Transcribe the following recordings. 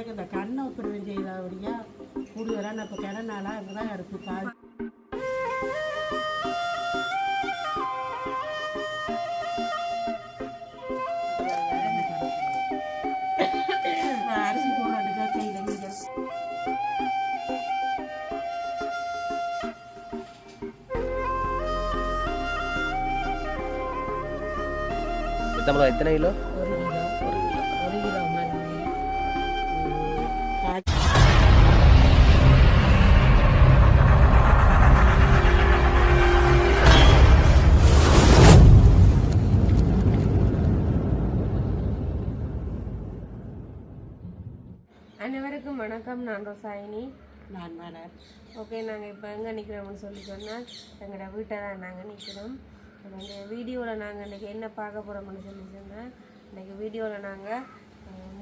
எனக்கு இந்த கண்ணை ஆப்ரேஷன் செய்தபடியா கூடுதலாக நான் இப்போ கிடனால இப்போதான் அடுப்பு பால் அரிசி போடுறதுக்காக செய்த நீங்கள் சித்தம்பலம் எத்தனை கிலோ? அனைவருக்கும் வணக்கம். நான் ரோசாயினி. நான் மலர். ஓகே நாங்கள் இப்போ எங்கே நிற்கிறோம்னு சொல்லி சொன்னால் எங்களோட வீட்டை தான் நாங்கள் நிற்கிறோம் இந்த வீடியோவில் நாங்கள் இன்றைக்கி என்ன பார்க்க போகிறோம்னு சொல்லி சொன்னால் இன்றைக்கி வீடியோவில் நாங்கள்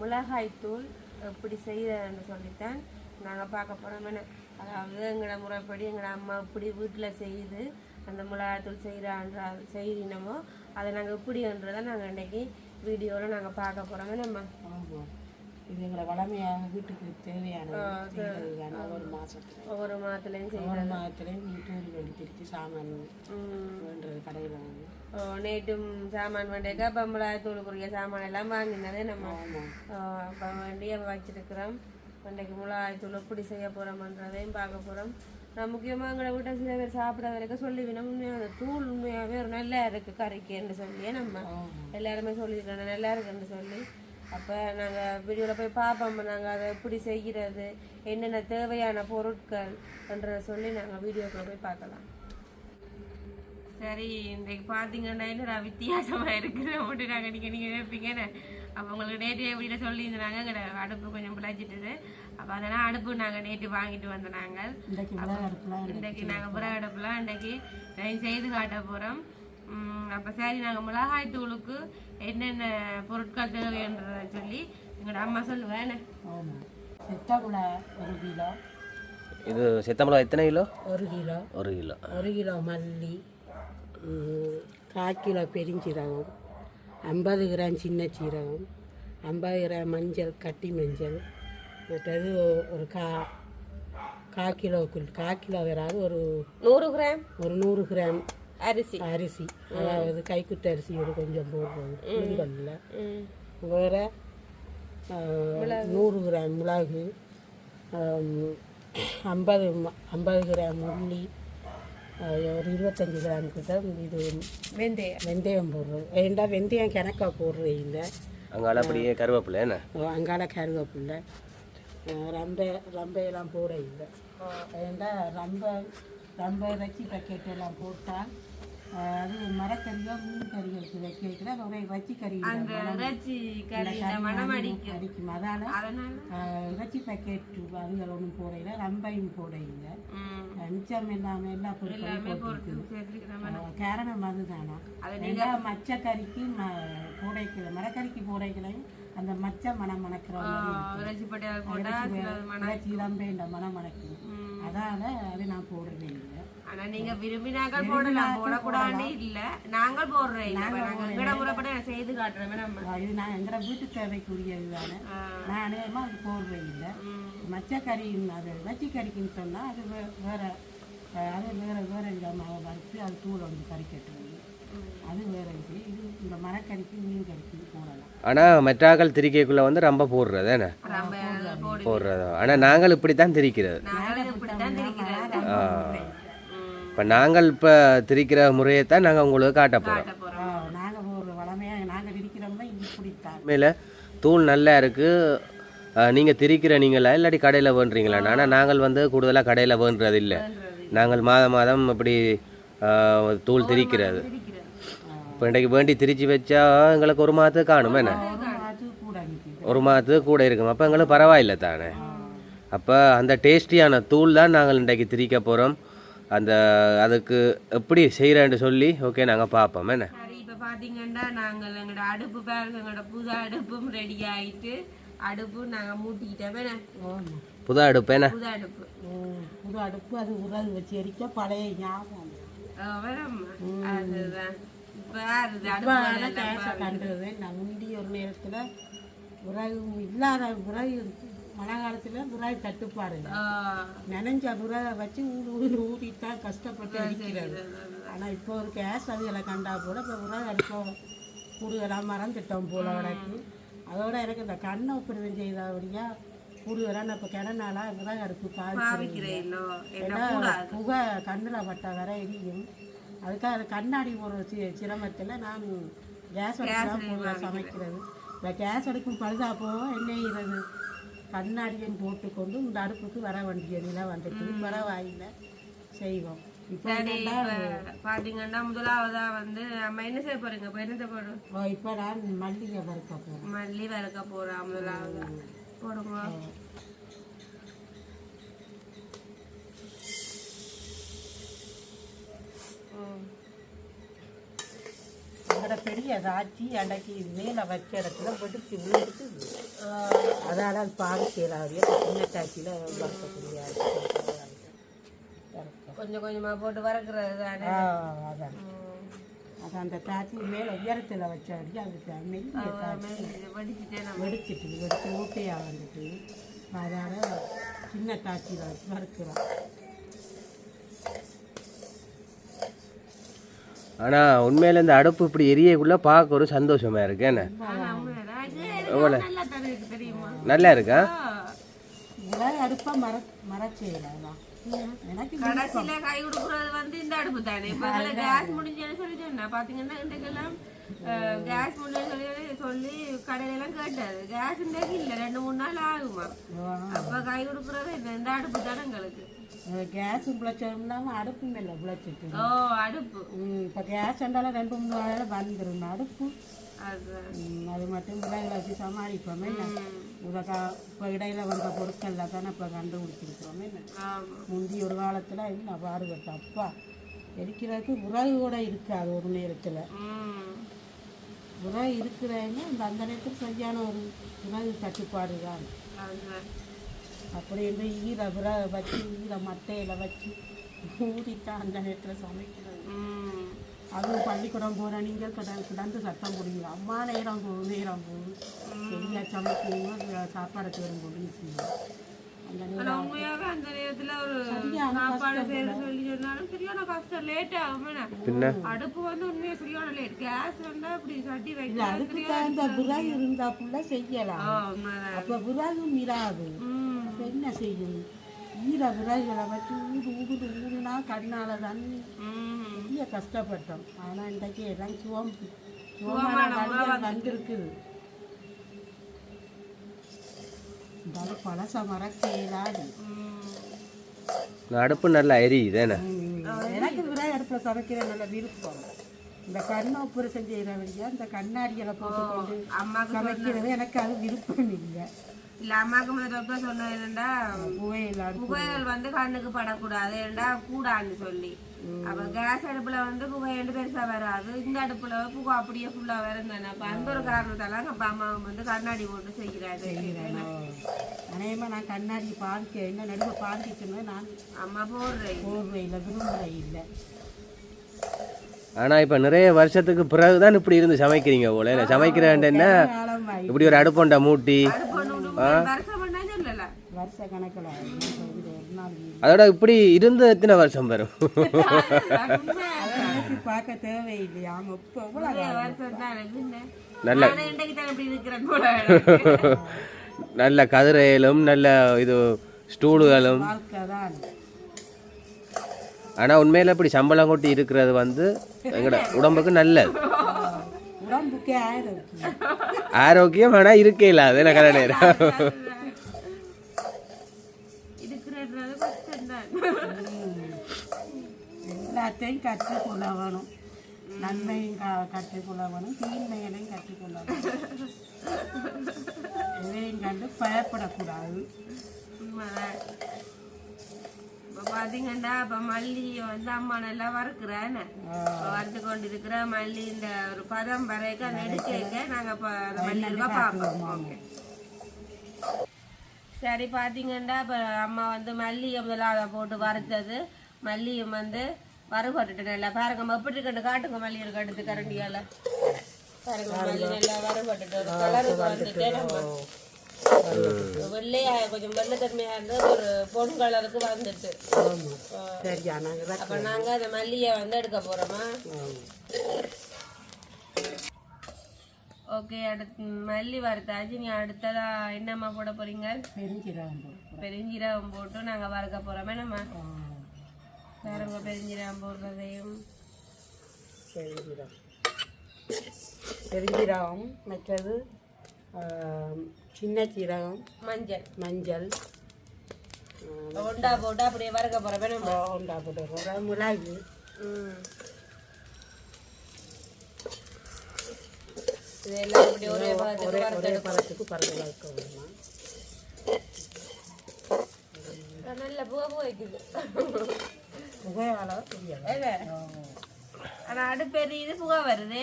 மிளகாய்த்தூள் எப்படி செய்கிறன்னு சொல்லித்தான் நாங்கள் பார்க்க போகிறோம் என்ன? அதாவது எங்களோட முறைப்படி எங்களோட அம்மா இப்படி வீட்டில் செய்து அந்த மிளகாய்த்தூள் செய்கிறான்ற செய்தினமோ அதை நாங்கள் எப்படின்றதை நாங்கள் இன்றைக்கி வீடியோவில் நாங்கள் பார்க்க போகிறோம் நம்ம இது எங்களை வளமையாக வீட்டுக்கு தேவையான ஒரு மாதத்துல ஒவ்வொரு மாதத்துலேயும் ஒரு மாதத்துலேயும் வீட்டு வெளி பிரித்து சாமான் கடையில் வாங்கி. நேற்றும் சாமான் வேண்டியக்கா பம்பளாயத்தூளுக்குரிய சாமான் எல்லாம் வாங்கினதே நம்ம. அப்போ வேண்டிய வச்சிருக்கிறோம். இன்றைக்கு மிளகாய்த்தூள் எப்படி செய்ய போகிறோம்ன்றதையும் பார்க்க போகிறோம் நான் முக்கியமாக எங்களை வீட்டை சில பேர் சாப்பிட வரைக்கும் சொல்லிவினோம் உண்மையாக அந்த தூள் உண்மையாகவே ஒரு நல்லா இருக்குது கறிக்குன்னு சொல்லியே நம்ம எல்லாருமே சொல்லியிருக்கோம் நல்லா இருக்குன்னு சொல்லி. அப்போ நாங்கள் வீடியோவில் போய் பார்ப்போம் நாங்கள் அதை எப்படி செய்கிறது என்னென்ன தேவையான பொருட்கள் என்றதை சொல்லி நாங்கள் வீடியோக்குள்ள போய் பார்க்கலாம். சரி இன்றைக்கு பார்த்தீங்கன்னா என்ன வித்தியாசமாக இருக்குது? மட்டும் நாங்கள் நீங்கள் நீங்கள் நினைப்பீங்கன்னு அப்போ உங்களுக்கு நேற்று எப்படின்னு சொல்லியிருந்தாங்க எங்களை அடுப்பு கொஞ்சம் பிழைச்சிட்டுது அப்போ அதனால் அடுப்பு நாங்கள் நேற்று வாங்கிட்டு வந்தோம் நாங்கள் இன்றைக்கு நாங்கள் புற அடுப்புலாம் இன்றைக்கி நான் செய்து காட்ட போகிறோம் அப்போ சரி நாங்கள் மிளகாய் தூளுக்கு என்னென்ன பொருட்கள் தேவைன்றதை சொல்லி எங்களோட அம்மா சொல்லுவேன் ஆமாம் செத்தாக்குள்ள ஒரு கிலோ. இது சித்தம்பலம் எத்தனை கிலோ? ஒரு கிலோ. ஒரு கிலோ. ஒரு கிலோ மல்லி கால் கிலோ பெருஞ்சீரகம் ஐம்பது கிராம் சின்ன சீரகம் ஐம்பது கிராம் மஞ்சள் கட்டி மஞ்சள் மற்றது ஒரு கா கால் கிலோக்குள் கால் கிலோ வராது ஒரு நூறு கிராம். ஒரு நூறு கிராம். அரிசி. அரிசி. அதாவது கைக்குத்த அரிசி ஒரு கொஞ்சம் போடுறது புழுங்கல்ல ம். வேற நூறு கிராம் மிளகு ஐம்பது ம- ஐம்பது கிராம் உள்ளி ஒரு இருபத்தஞ்சி கிராம் கிட்ட இது வெந்தயம். வெந்தயம் போடுறது ஏண்டா வெந்தயம் கிணக்கா போடுறது இல்லை அங்கால அப்படியே கருவேப்பிலை என்ன? அங்கால கருவேப்பில்லை ஆ, ரம்பை ரம்பையெல்லாம் போட இல்லை ஏண்டா ரம்பை ரம்பை இறைச்சி பக்கெட் எல்லாம் போட்டால் அது மரக்கறியோ மீன் கறிகளுக்கு வைக்க வைக்கிற ஒரே இறைச்சி கறி. அந்த இறைச்சி கறி மனம் அடிக்கும் அடிக்கும். அதால அதனால? இறைச்சி பேக்கெட் அதுகள் ஒன்றும் போடையில ரம்பையும் போடையில மிச்சம் எல்லாமே எல்லா பொருட்களும் காரணம் அதுதானா? ஏன்னா மச்சக்கறிக்கு ம போடைக்கல மரக்கறிக்கு போடைக்கலையும் அந்த மச்ச மனம் மணக்கிற. இறைச்சி ரம்பை இந்த மனம் மணக்கும் அதால அது நான் போடுறதே இல்லை. ஆனா நீங்க விரும்பினாக்கள் போடலாம். போடக்கூடாது இல்ல. நாங்கள் போடுறோம் எங்கட முறைப்பட செய்து காட்டுறோமே நம்ம இது நான் எங்கிற வீட்டு தேவைக்குரியது தானே. நான் அநேகமாக அது போடுறதே இல்லை. மச்சக்கறின்னு அது இறைச்சிக்கறிக்குன்னு சொன்னால் அது வே வேற அது வேற வேற விதமாக வறுத்து அது தூளை வந்து கறி கட்டுறது அது வேற இது. இது இந்த மரக்கறிக்கு மீன் கறிக்கு போடலாம். ஆனால் மெட்டாக்கள் திரிக்கைக்குள்ளே வந்து ரொம்ப போடுறது என்ன போடுறது. ஆனால் நாங்கள் இப்படி தான் இப்படித்தான் திரிக்கிறது. இப்போ நாங்கள் இப்போ திரிக்கிற முறையை தான் நாங்கள் உங்களுக்கு காட்ட போகிறோம் நாங்கள் ஒரு வளமையாக நாங்கள் விரிக்கிறோம்னா இது இப்படித்தான். உண்மையில் தூள் நல்லா இருக்குது நீங்கள் திரிக்கிற நீங்களா இல்லாட்டி கடையில் வேண்டுறீங்களா ஆனால் நாங்கள் வந்து கூடுதலாக கடையில் வேண்டுறது இல்லை நாங்கள் மாதம் மாதம் இப்படி தூள் திரிக்கிறது. இப்போ இன்றைக்கு வேண்டி திரிச்சு வச்சா எங்களுக்கு ஒரு மாதத்துக்கு காணுமே என்ன? ஒரு மாதத்துக்கு கூட இருக்கும். அப்போ எங்களுக்கு பரவாயில்லை தானே? அப்போ அந்த டேஸ்டியான தூள் தான் நாங்கள் இன்றைக்கு திரிக்க போகிறோம் அந்த அதுக்கு எப்படி செய்கிறேன்னு சொல்லி ஓகே நாங்கள் பார்ப்போம். என்ன? சரி இப்ப பாத்தீங்கன்னா நாங்கள் எங்களோட அடுப்பு பாருங்க எங்களோட புது அடுப்பும் ரெடி ஆயிட்டு அடுப்பு நாங்க மூட்டிக்கிட்டோமே. புது அடுப்பு என்ன? புது அடுப்பு. புது அடுப்பு அது உரல் வச்சு எரிக்க பழைய ஞாபகம். அதுதான். இப்ப கேஸை கண்டுறது நான் முந்தி ஒரு நேரத்தில் உரகு இல்லாத உரகு மழை காலத்துல புறாய் ஆ, நனைஞ்ச புறா வச்சு ஊடு ஊடு ஊதித்தான் கஷ்டப்பட்டு அடிக்கிறது ஆனா இப்போ ஒரு கேஸ் அதுகளை கண்டா கூட இப்போ புறா அடுப்போ கூடுதலாக மறந்துட்டோம் போல வடக்கு அதோட எனக்கு இந்த கண்ணை ஒப்பிடுவேன் செய்தபடியா கூடுதலாக இப்போ கிடனால புறா அடுப்பு பாதிக்கிறேன் புகை கண்ணில் பட்ட வர எரியும். அதுக்காக அது கண்ணாடி ஒரு சி சிரமத்தில் நான் கேஸ் அடுப்பு தான் சமைக்கிறது. இந்த கேஸ் அடுப்பும் பழுதா போக என்ன செய்யறது? கண்ணாடியும் போட்டுக்கொண்டு இந்த அடுப்புக்கு வர வேண்டியதில் வந்துட்டு பரவாயில்ல செய்வோம். இப்போ என்னன்னா பாத்தீங்கன்னா முதலாவதா வந்து நம்ம என்ன செய்ய போறீங்க? இப்ப என்ன செய்ய போறோம்? இப்போ நான் மல்லிகை வறுக்க மல்லி வறுக்க போறோம் முதலாவதா. போடுங்க. ம். அதோட பெரிய காட்சி அன்றைக்கு மேலே வச்ச இடத்துல வெடிச்சு விழுந்துட்டு அதால் அது பாதிக்கிறாரு சின்ன காட்சியில் வறுக்கக்கூடிய கொஞ்சம் கொஞ்சமா போட்டு வறுக்கிறது தானே. அதான். அது அந்த காட்சி மேலே உயரத்தில் வச்சபடி அதுக்கு மெல்லிய இது வடிச்சிட்டே வெடிச்சிட்டு வெடிச்சு ஓட்டையாக வந்துட்டு. அதால் சின்ன வச்சு வறுக்கிறோம் ஆனா உண்மையில இந்த அடுப்பு இப்படி எரியக்குள்ள பார்க்க ஒரு சந்தோஷமா இருக்கு. என்ன? நல்லா இருக்கு? கடைசியில கை கொடுக்கறது வந்து இந்த அடுப்பு தானே இப்ப கேஸ் முடிஞ்சேன்னு சொல்லி சொன்னா பாத்தீங்கன்னா இன்றைக்கெல்லாம் கேஸ் முடிஞ்சு சொல்லி சொல்லி கடையில எல்லாம் கேட்டாரு. கேஸ் இன்றைக்கு இல்ல ரெண்டு மூணு நாள் ஆகுமா? அப்ப கை கொடுக்கறது இந்த- அடுப்பு தானே எங்களுக்கு. கேஸும் பிழைச்சதும் இல்லாமல் அடுப்பும் இல்லை பிழைச்சிட்டு ஓ அடுப்பு. இப்போ கேஸ் ரெண்டாலும் ரெண்டு மூணு நாளில் வந்துடும் அடுப்பு. அது. மட்டும் விலைகளை வச்சு சமாளிப்போமே உதக்கா இப்போ இடையில வந்த பொருட்கள்ல தானே இப்போ கண்டுபிடிச்சிருக்கிறோமே முந்தி ஒரு காலத்தில் என்ன பாடுபட்ட அப்பா எரிக்கிறதுக்கு விறகு கூட இருக்காது ஒரு நேரத்தில். உம் விறகு இருக்கிறேன்னு அந்த அந்த நேரத்தில் சரியான ஒரு விறகு தட்டுப்பாடு தான் அப்படி இருந்து ஈர விற வச்சு ஈர மட்டையில் வச்சு ஊதித்தான் அந்த நேரத்தில் சமைக்கிறது. அதுவும் பள்ளிக்கூடம் போகிற நீங்கள் கிட கிடந்து சத்தம் போடுவீங்க அம்மா நேரம் போகும் நேரம் போகும் சரியா சமைக்கணும் சாப்பாடு அந்த நேரம் ஆனா உண்மையாவே அந்த நேரத்துல ஒரு சரியான சாப்பாடு செய்யற சொல்லி சொன்னாலும் சரியான கஷ்டம் லேட் ஆகும் அடுப்பு வந்து உண்மையா சரியான லேட் கேஸ் வந்தா அப்படி சட்டி இல்லை வைக்க அதுக்கு தகுந்த விறகு இருந்தா புள்ள செய்யலாம். அப்போ இராது. அப்போ என்ன செய்யும் ஈர விறகுகளை வச்சு ஊடு ஊடு ஊடுனா கண்ணால் தண்ணி. உம் பெரிய கஷ்டப்பட்டோம். ஆனால் இன்றைக்கு எல்லாம் சுவம் சுவமான வந்திருக்குது அடுப்பு நல்லா எரியுது என்ன எனக்கு விராய் அடுப்பில் சமைக்கிற நல்ல விருப்பம் இந்த கண்ணோப்புரை செய்கிற வழியா இந்த கண்ணாடிகளை போட்டுக்கொண்டு அம்மாக்கு சமைக்கிறது எனக்கு அது விருப்பம் இல்லை இல்ல அம்மாக்கு முதல் டாக்டர் சொன்னது என்னடா புகையில் புகைகள் வந்து கண்ணுக்கு படக்கூடாது ஏன்டா கூடான்னு சொல்லி அப்ப கேஸ் அடுப்புல வந்து புகை ரெண்டு பெருசா வராது இந்த அடுப்புல புகை அப்படியே ஃபுல்லா வரும் தானே அப்ப அந்த ஒரு காரணத்தால அப்பா அம்மா வந்து கண்ணாடி போட்டு செய்கிறாரு. அநேகமாக நான் கண்ணாடி பார்க்க என்ன நடுவை பார்க்கிச்சுன்னா நான் அம்மா போடுறேன். போர்வையில் விரும்புகிற இல்லை. ஆனா இப்ப நிறைய வருஷத்துக்கு பிறகுதான் இப்படி இருந்து சமைக்கிறீங்க போல. என்ன? சமைக்கிறேன்டா காலமாயி இப்படி ஒரு அடுப்பொண்டை மூட்டி. வருஷ கணக்கில். அதோட இப்படி இருந்து எத்தனை வருஷம் வரும் பார்க்க தேவையில்லையா நல்ல நல்ல கதிரையிலும் நல்ல இது ஸ்டூலுகளும். வாழ்க்கை தான் ஆனா உண்மையில இப்படி சம்பளம் கொட்டி இருக்கிறது வந்து எங்கட உடம்புக்கு நல்லது. ஆரோக்கியம் ஆனா இருக்கே இல்ல அது என்ன கடை நேரம் இருக்கிறது கஷ்டம் தான் எல்லாத்தையும் கற்றுக்கொள்ள வேணும் நன்மையும் க கற்றுக்கொள்ள வேணும் தீன்மைகளையும் கற்றுக்கொள்ள வேணும் எதையும் கண்டு பயப்படக்கூடாது. உண்மைதான். இப்ப மல்லி வந்து அம்மா நல்லா வறுக்குறேன்னு. வறுத்து கொண்டு இருக்கிற மல்லி இந்த ஒரு பதம் வரைக்கும் அந்த எடுக்க நாங்க இப்ப மல்லி இருக்கா பார்ப்போம். சரி பாத்தீங்கன்னா இப்ப அம்மா வந்து மல்லியை முதலாக போட்டு வறுத்தது. மல்லியும் வந்து வறுபட்டுட்டு நல்லா பாருங்க எப்படி இருக்கு காட்டுங்க மல்லி இருக்கு அடுத்து கரண்டியால. பாருங்க மல்லி நல்லா வறுபட்டுட்டு ஒரு கலருக்கு வந்துட்டு நம்ம வெள்ளையா கொஞ்சம் வெள்ளைத்தன்மையா இருந்தால் ஒரு பொன் கலருக்கு வந்துட்டு. நாங்கள் அப்ப நாங்க அந்த மல்லியை வந்து எடுக்க போறோமா? ஓகே அடுத்து மல்லி வறுத்தாச்சு நீ அடுத்ததா என்னம்மா போட போறீங்க? பெருஞ்சீரகம் போடுறோம். பெருஞ்சீரகம் போட்டு நாங்க வறுக்க போறோமே நம்ம வேறங்க பெருஞ்சீரகம் போடுறதையும் பெருஞ்சீரகம் பெருஞ்சீரகம் மற்றது சின்ன சீரகம் மஞ்சள் மஞ்சள் ஒண்டா போட்டு அப்படியே வறுக்க போறோமே நம்ம உண்டா போட்டுருக்கோம் மிளகு ம். இதெல்லாம் இப்படி ஒரே பாகத்துக்கு ஒரே வறுத்து ஒரே பழத்துக்கு பறந்து வளர்க்கணுமா நல்ல பூ பூ வைக்குது? ஆனா அடுப்பு எரியுது புகை வருது.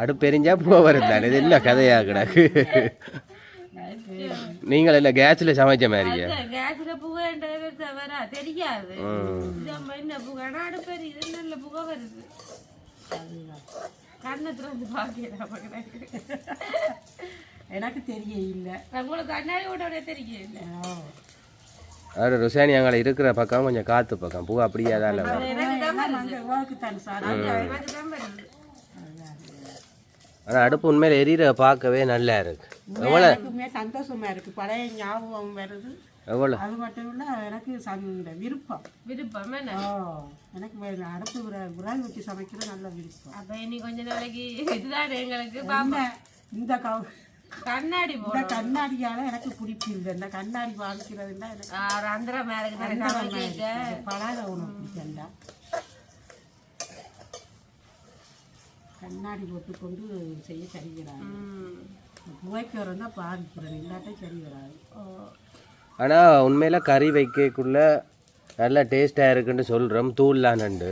அடுப்பெரிஞ்சா பூ வருது தானே இது இல்லை கதையா கிடக்கு? நீங்கள் இல்லை கேஸில் சமைச்ச மாதிரியா? கேஸ்ல புகைன்றது தவிர தெரியாது. இது நம்ம என்ன புகை? ஆனா அடுப்பு எரியுது நல்ல புகை வருது. கண்ணத்துல வந்து பாக்கிறேன் எனக்கு தெரிய இல்லை. உங்களுக்கு கண்ணாடி ஓட்ட தெரியல அவர் ருசானி அங்கே இருக்கிற பக்கம் கொஞ்சம் காற்று பக்கம். பூ அப்படியே தான் ஆனால் அடுப்பு உண்மையில் எரியிற பார்க்கவே நல்லா இருக்கு. எவ்வளோ சந்தோஷமா இருக்கு. பழைய ஞாபகம் வருது. எவ்வளோ அது மட்டும் இல்லை எனக்கு சந்த விருப்பம். விருப்பம் எனக்கு அடுப்பு விர- விறகு வச்சு சமைக்கிறது நல்ல விருப்பம். அப்ப இனி கொஞ்ச நாளைக்கு இதுதான் எங்களுக்கு? இந்த கவ கண்ணாடி இந்த கண்ணாடியால எனக்கு இல்லை இந்த கண்ணாடி வாங்கிக்கிறதுனா எனக்கு அந்தர மேலுக்கு தானே சமைக்க பழக உணவு பிடிக்கல கண்ணாடி போட்டுக்கொண்டு செய்ய சரி வராது. ம். புகைக்கிறோம் தான் பாதிக்கிறேன் இல்லாட்டே சரி வராது. ஆனால் உண்மையில் கறி வைக்கக்குள்ள நல்லா டேஸ்ட்டாக இருக்குன்னு சொல்கிறோம் தூள்லாம் நண்டு.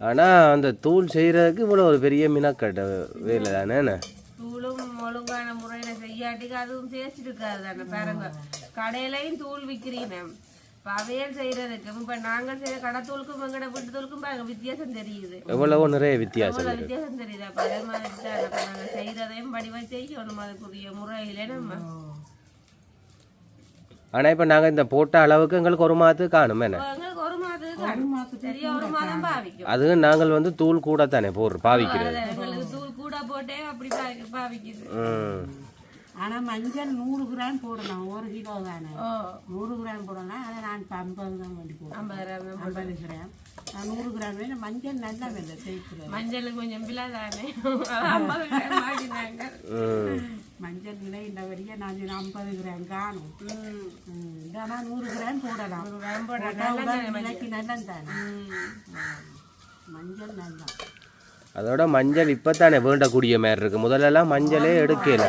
ஆனால் அந்த தூள் செய்கிறதுக்கு இவ்வளோ ஒரு பெரிய மினக்கட்ட வேலை தானே செய்யாட்டிக்கு அதுவும் டேஸ்ட் இருக்காது தானே பாருங்க. கடையிலையும் தூள் விற்கிறீங்க இப்ப அவையல் செய்யறதுக்கு இப்ப நாங்கள் செய்யற கடை தூளுக்கும் எங்கட வீட்டு தூளுக்கும் பாருங்க வித்தியாசம் தெரியுது. எவ்வளவோ நிறைய வித்தியாசம் வித்தியாசம் தெரியுது. அப்ப அதே மாதிரி தான் அப்ப நாங்க செய்யறதையும் படிவா செய்யணும் அதுக்குரிய முறையில நம்ம. ஆனால் இப்போ நாங்கள் இந்த போட்ட அளவுக்கு எங்களுக்கு ஒரு மாதத்துக்கு காணும் என்ன? அது நாங்கள் வந்து தூள் கூட தானே போடுறோம் பாவிக்கிறது. தூள் கூட போட்டே அப்படி பாவி- பாவிக்குது. ம். ஆனால் மஞ்சள் நூறு கிராம் போடலாம் ஒரு கிலோ தானே. நூறு கிராம் போடலாம் ஆனால் நான் இப்போ ஐம்பது தான் வேண்டி போடுறேன் ஐம்பது கிராம் நான் நூறு கிராம் வேணும். மஞ்சள் நல்லா வெள்ளை சேர்க்கிறேன் மஞ்சளுக்கு கொஞ்சம் பிள்ளை தானே. ஐம்பது கிராம் மஞ்சள் விலை இந்த வழியே நான் ஐம்பது கிராம் காணும். இல்லைனா நூறு கிராம் போடலாம். விலைக்கு நல்லது தானே. மஞ்சள் நல்லா. அதோட மஞ்சள் இப்போ தானே வேண்டக்கூடிய மாதிரி இருக்கு. முதல்லலாம் மஞ்சளே எடுக்கல.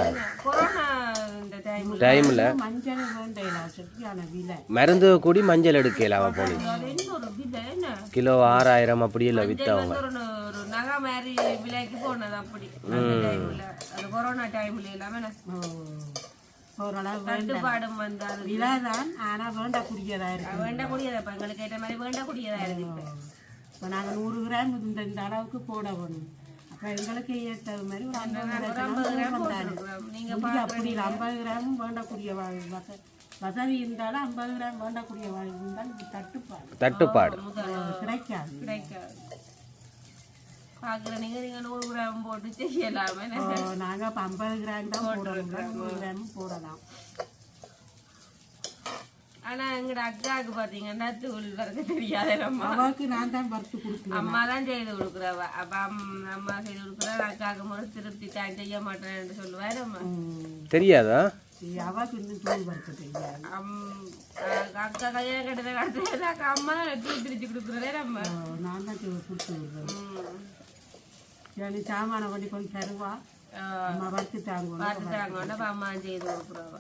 டைமில் மஞ்சள் வேண்டையில சரியான விலை. மருந்து கூடி மஞ்சள் எடுக்கல அவன் போனி. அது என்ன ஒரு விதை என்ன? கிலோ ஆறாயிரம் அப்படி இல்லை விற்றவங்க வந்து ஒரு ஒரு நகை மாதிரி விலைக்கு போனது அப்படி. அந்த டைம்ல அது கொரோனா டைம்ல எல்லாமே ஓ, ஓரளவு வேண்டாம். தட்டுப்பாடும் வந்து அது விலை தான் ஆனால் வேண்டக்கூடியதாக இருக்கு வேண்டக்கூடியதா இப்ப எங்களுக்கு ஏற்ற மாதிரி வேண்டக்கூடியதா இருக்கு. இப்ப நாங்கள் நூறு கிராம் இந்த இந்த அளவுக்கு போட வேணும். அப்போ எங்களுக்கு ஏற்ற மாதிரி ஒரு ஐம்பது கிராம் நீங்க அப்படி இல்லை ஐம்பது கிராமும் வேண்டக்கூடிய வசதி இருந்தாலும் ஐம்பது கிராம் வேண்டக்கூடிய வ- இருந்தாலும் தட்டுப்பாடு. தட்டுப்பாடு. கிடைக்காது. கிடைக்காது. பாக்குற நீங்க நீங்க நூறு கிராம் போட்டு செய்யலாமே. நாங்கள் இப்போ ஐம்பது கிராம் தான் போடணும். நூறு கிராமும் போடலாம். ஆனா எங்கட அக்காவுக்கு பாத்தீங்கன்னா தூள் வரைக்கும் தெரியாது நம்ம அவாவுக்கு நான் தான் வறுத்து கொடுக்குறேன் அம்மா தான் செய்து கொடுக்குறவ அப்ப அம்- அம்மா செய்து கொடுக்குறா அக்காவுக்கு முறை திருப்தி தான் செய்ய மாட்டேன்னு சொல்லுவாரு அம்மா. தெரியாதா? அவாவுக்கு இன்னும் தூள் வறுக்க தெரியாது. அக்கா அம்மா தான் தூள் பிரிச்சு கொடுக்குறதே நம்ம. நான் தான் தூள் கொடுத்து விடுறேன் ம். சரி சாமானை கொண்டு கொஞ்சம் தருவா. அம்மா வறுத்து தாங்க பார்த்துட்டாங்க அப்ப அம்மா செய்து கொடுக்குறவ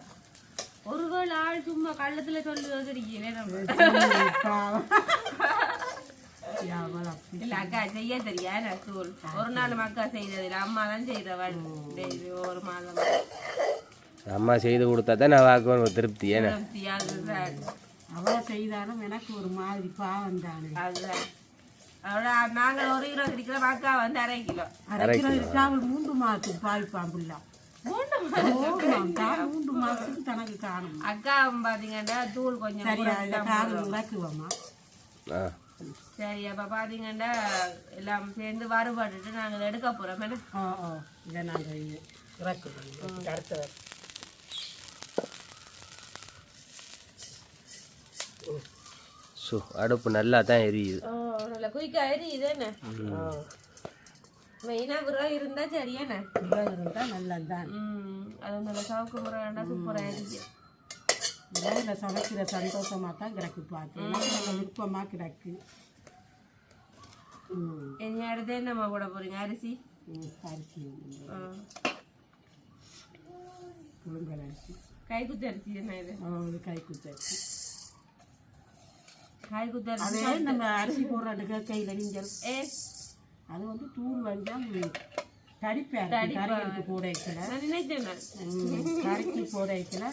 ஒரு வேளை ஆள் சும்மா கள்ளத்துல சொல்லுவது இருக்கீங்களே நம்ம. இல்ல அக்கா செய்ய தெரியாது தூள் ஒரு நாள் அக்கா செய்தது இல்ல அம்மா தான் செய்தவள். ஒரு மாதம். அம்மா செய்து கொடுத்தா தான் நான் வாக்கு ஒரு திருப்தி ஏன்னா அவளை செய்தாலும் எனக்கு ஒரு மாதிரி பாவம் தானே. அதுதான். அதோட நாங்கள் ஒரு கிலோ இருக்கிற அக்கா வந்து அரை கிலோ. அரை கிலோ இருக்கா அவள் மூன்று மாதத்துக்கு ஆமாம், தான் மூன்று மாசத்துக்கு தனக்கு காணும். அக்கா பாத்தீங்கன்னா தூள் கொஞ்சம் சரி அப்ப பாத்தீங்கன்னா எல்லாம் சேர்ந்து வறுபட்டுட்டு நாங்க எடுக்க போறோம். என்ன? ஓ ஓ. இதை நாங்கள் இறக்குவோம். அடுத்த ஸோ அடுப்பு நல்லா தான் எரியுது. நல்ல குயிக்கா எரியுது என்ன? மெயினா விரம் இருந்தா சரியாண்ணே இதாக இருந்தால் நல்லதுதான். ம் அது நல்ல சவுக்கு முறை வேண்டாம் சூப்பரா எரியுது இதில் சமைக்கிற சந்தோஷமாக தான் கிடக்கு பார்த்து. எனக்கு விருப்பமாக கிடக்கு. ம். இனி அடுத்து என்னம்மா போட போறீங்க? அரிசி? அரிசி. புழுங்கல் அரிசி. கைக்குத்து அரிசி என்ன இது? ஒரு கை குத்தரிசி கைக்குத்து அரிசி நம்ம அரிசி போடுறதுக்கு கையில் நீங்கள் ஏ அது வந்து தூள் வந்தால் தடிப்பேன் போட வைக்கல கறிக்கு போட வைக்கல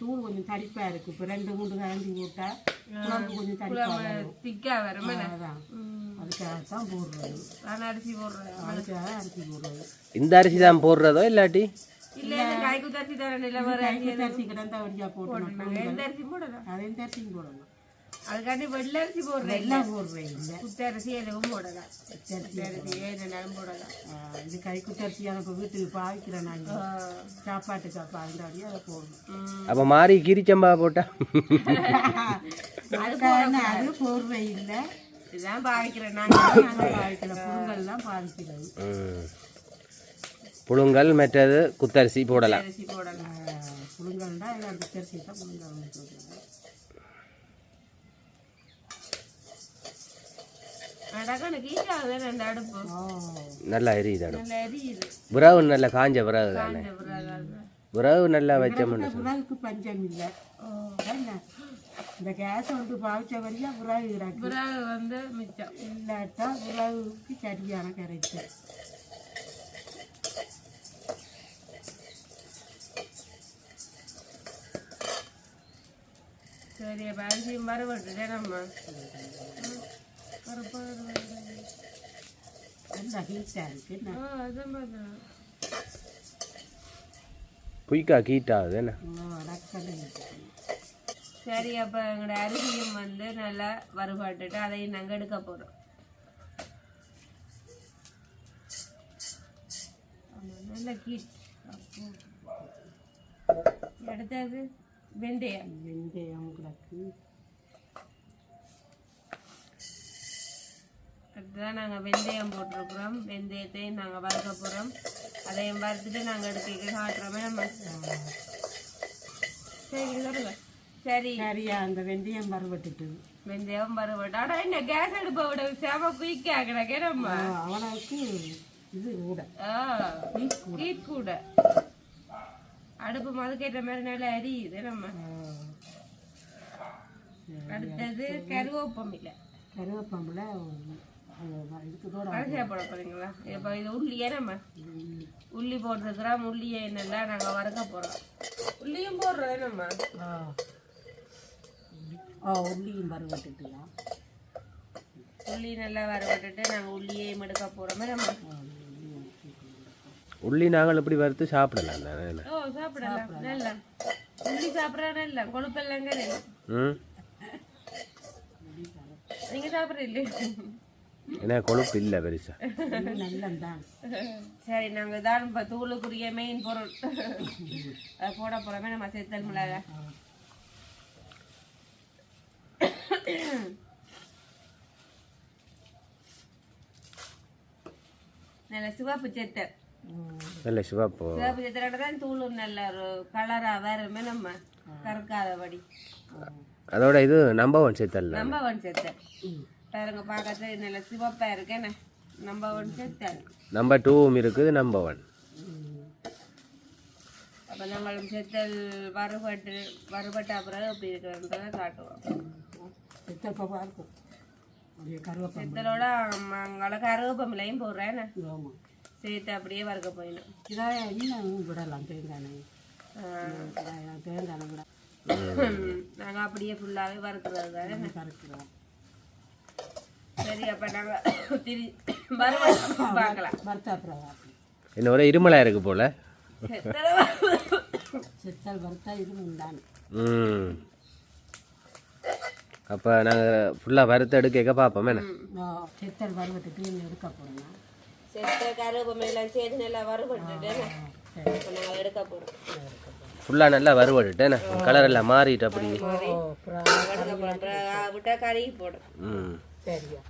தூள் கொஞ்சம் தடிப்பாக இருக்குது இப்போ ரெண்டு மூணு கரண்டி போட்டால் குழம்பு கொஞ்சம் தடிப்பாக வரும். திக்கா வரும் அதான். அதுக்காக தான் போடுறது. நான் அரிசி போடுறேன் அதுக்காக அரிசி போடுறது. இந்த அரிசி தான் போடுறதோ இல்லாட்டி? இல்ல இந்த கைக்குத்து அரிசி கிடந்தா வழியாக போட்டணும் எந்த அரிசி போடலாம். அது எந்த அரிசியும் போடணும்? அதுக்காண்டி வெள்ளை அரிசி போடுறேன். எல்லாம் போடுறேன் இல்லை. குத்தரிசி எதுவும் போடலாம் குத்தரிசி இது கை குத்தரிசியாக இப்போ வீட்டுக்கு பாவிக்கிறேன் நாங்கள் சாப்பாட்டுக்கு அப்போ அதுக்காண்டி அதை போடணும். அப்போ மாறி கீரிச்சம்பா போட்டா? அதுக்காக அது போர்வை இல்லை? இதுதான் பாவிக்கிறேன் நாங்க நாங்கள் பாவிக்கிற புழுங்கல்லாம் பாவிக்கிறது. புழுங்கல் மற்றது குத்தரிசி போடலாம். புழுங்கல்னா குத்தரிசி தான் புழுங்கல் நல்லா எரியுது அடுப்பு. நல்ல எரியுது. விறகு நல்ல காஞ்ச விறகு தானே. விறகு நல்லா வச்சோம்னு விறகுக்கு பஞ்சம் இல்லை. என்ன? இந்த கேஸை வந்து பாவிச்ச விறகு கிடக்கு விறகு வந்து மிச்சம். இல்லாட்டா விறகுக்கு சரியான கரைச்சு சரி அப்ப அரிசியும் மறுபட்டு நம்ம. நல்லா ஹீட்டாக இருக்கு என்ன? சரி அப்போ எங்களோட அரிசியும் வந்து நல்லா வறுபாட்டுட்டு அதையும் நாங்கள் எடுக்க போகிறோம் நல்ல கீட். அடுத்தது வெந்தயம். வெந்தயம் கிடக்கு அடுத்ததான் நாங்கள் வெந்தயம் போட்டிருக்கிறோம். வெந்தயத்தையும் நாங்கள் வறுக்க போகிறோம் அதையும் வறுத்துட்டு நாங்கள் எடுத்து காட்டுறோமே நம்ம. சரி சொல்லுங்க. சரி. சரியா அந்த வெந்தயம் வறுபட்டுட்டு. வெந்தயம் வறுபட்டு. ஆனா இந்த கேஸ் அடுப்பை விட செம குயிக்கா கிடக்கே நம்ம அவனுக்கு இது கூட. ஆ, ஹீட் கூட. அடுப்பு மதுக்கேற்ற மாதிரி நல்லா எரியுது நம்ம அடுத்தது கருவேப்பம் இல்லை கருவேப்பம்பில் இதுக்குதோட கடைசியாக போட போறீங்களா? இப்போ இது உள்ளியே நம்ம உள்ளி போட்டிருக்கிறோம் உள்ளியை என்னெல்லாம் நாங்கள் வறுக்க போகிறோம் உள்ளியும் போடுறதே நம்ம ஆ. ஆ உள்ளியும் வறுபட்டுட்டுலாம் உள்ளி நல்லா வறுபட்டுட்டு நாங்கள் உள்ளியையும் எடுக்க போகிறோமே நம்ம உள்ளி நாங்கள் இப்படி வறுத்து சாப்பிடலாம் தானே? ஓ சாப்பிடலாம். நல்லா. உள்ளி சாப்பிட்றா நல்லா. கொழுப்பெல்லாம் கிடையாது ம்? நீங்க சாப்பிட்றீங்களே? ஏன்னா கொழுப்பு இல்லை பெருசா. நல்லந்தான் சரி நாங்க தான் இப்போ தூளுக்குரிய மெயின் பொருள். அதை போட போறோமே நம்ம செத்தல் மிளகா. நல்ல சிவப்பு செத்தல் நல்ல சிவப்பு. சிவப்பு செத்தலோட தான் தூள் நல்ல ஒரு கலரா வருமே நம்ம கறக்காதபடி அதோட இது நம்பர் ஒன் சேர்த்தல்ல நம்ம ஒன் செத்தல் பாருங்க பார்க்கறது நல்ல சிவப்பா இருக்கேன்னு நம்ம ஒன் செத்தல் நம்பர் டூவும் இருக்குது நம்பர் ஒன் அப்போ நம்மளும் செத்தல் வறுபட்டு வறுபட்ட பிறகு அப்படி இருக்கிறன்றதை காட்டுவோம். செத்தலோட அங்கே கருவேப்பமிலையும் போடுறேன் சேர்த்து அப்படியே வறுக்க போயிடும். இதாக இன்னும் விடலாம் தேங்காய். தேங்காய் நாங்கள் அப்படியே ஃபுல்லாகவே வறுக்கிறது தானே கரைக்கிறோம் சரி அப்போ நாங்கள் திரி பார்க்கலாம். என்ன ஒரே இருமலாக இருக்கு போல. செத்தல் வறுத்தா தான். ம். அப்போ நாங்கள் ஃபுல்லாக வறுத்து எடுக்க பார்ப்போம் என்ன? செத்தல் வறுவட்டுட்டு எடுக்க போகிறோம் செத்த சேர்த்து நல்லா நாங்கள் எடுக்க போகிறோம் ஃபுல்லாக நல்லா வறுவட்டுட்டு என்ன? கலர் எல்லாம் மாறிட்டு அப்படி. விட்டா கறி போடும் ம். சரியா.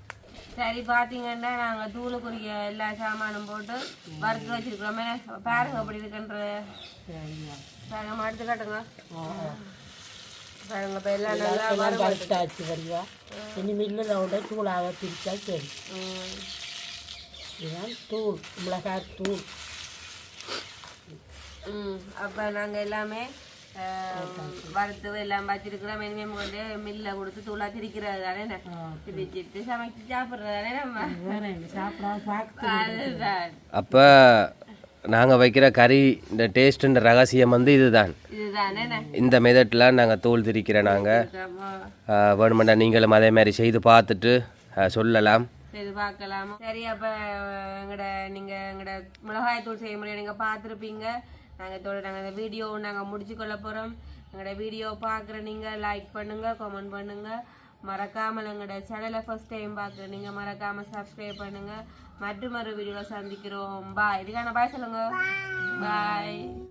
சரி பார்த்தீங்கன்னா நாங்கள் தூளுக்குரிய எல்லா சாமானும் போட்டு வறுத்து வச்சிருக்கிறோமே. பாருங்க அப்படி இருக்குன்ற. பாருங்க எடுத்து காட்டுங்க. பாருங்க இப்போ எல்லாம் நல்லா வறுத்தாச்சு வரியா இனி மில்லில் விட தூளாக பிரித்தா சரி. இதுதான் தூள் மிளகாய் தூள். ம் அப்போ நாங்கள் எல்லாமே வறுத்து எல்லாம் வச்சிருக்கிறோம் இனிமேல் கொண்டு மில்ல கொடுத்து தூளா திரிக்கிறது தானே திரிச்சிட்டு சமைச்சு சாப்பிட்றது தானே நம்ம அப்போ நாங்கள் வைக்கிற கறி இந்த டேஸ்ட்டுன்ற ரகசியம் வந்து இதுதான் இதுதானே இந்த மெதட்டில் நாங்கள் தூள் திரிக்கிற நாங்கள் வேணுமெண்டா நீங்களும் அதே மாதிரி செய்து பார்த்துட்டு சொல்லலாம் இது பார்க்கலாமா சரி அப்போ எங்கட நீங்கள் எங்கட மிளகாய் தூள் செய்ய முடியும் நீங்கள் பார்த்துருப்பீங்க நாங்கள் இதோட நாங்கள் இந்த வீடியோ நாங்கள் முடிச்சு கொள்ள போகிறோம் எங்களோட வீடியோ பார்க்குற நீங்கள் லைக் பண்ணுங்கள் கமெண்ட் பண்ணுங்கள் மறக்காமல் எங்களோட சேனலை ஃபர்ஸ்ட் டைம் பார்க்குற நீங்கள் மறக்காமல் சப்ஸ்கிரைப் பண்ணுங்கள் மற்றும் ஒரு வீடியோவில் சந்திக்கிறோம். பாய் இதுக்கான பாய் சொல்லுங்க. பாய்